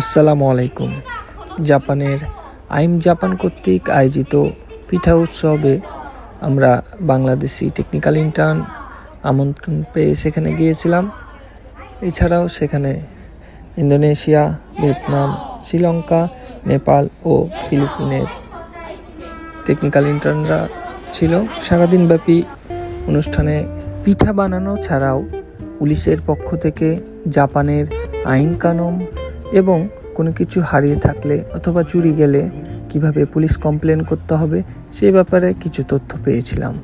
আসসালামু আলাইকুম। জাপানের আইম জাপান কর্তৃক আয়োজিত পিঠা উৎসবে আমরা বাংলাদেশি টেকনিক্যাল ইন্টার্ন আমন্ত্রণ পেয়ে সেখানে গিয়েছিলাম। এছাড়াও সেখানে ইন্দোনেশিয়া, ভিয়েতনাম, শ্রীলঙ্কা, নেপাল ও ফিলিপিনের টেকনিক্যাল ইন্টার্নরা ছিল। সারাদিনব্যাপী অনুষ্ঠানে পিঠা বানানো ছাড়াও পুলিশের পক্ষ থেকে জাপানের আইন কানুন এবং কোনো কিছু হারিয়ে থাকলে অথবা চুরি গেলে কীভাবে পুলিশ কমপ্লেন করতে হবে সে ব্যাপারে কিছু তথ্য পেয়েছিলাম।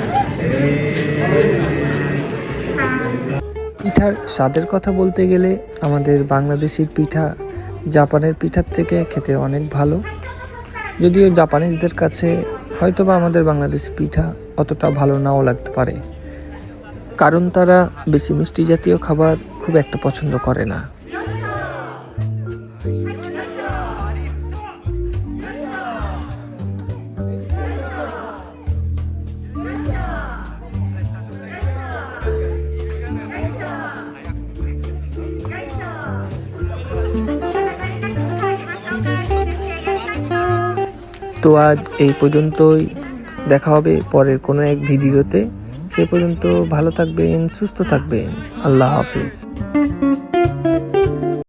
পিঠার স্বাদের কথা বলতে গেলে আমাদের বাংলাদেশের পিঠা জাপানের পিঠার থেকে খেতে অনেক ভালো। যদিও জাপানিজদের কাছে হয়তো বা আমাদের বাংলাদেশি পিঠা অতটা ভালো নাও লাগতে পারে। কারণ তারা বেশি মিষ্টি জাতীয় খাবার খুব একটা পছন্দ করে না। তো আজ এই পর্যন্তই। দেখা হবে পরের কোনো এক ভিডিওতে। সে পর্যন্ত ভালো থাকবেন, সুস্থ থাকবেন। আল্লাহ হাফিজ।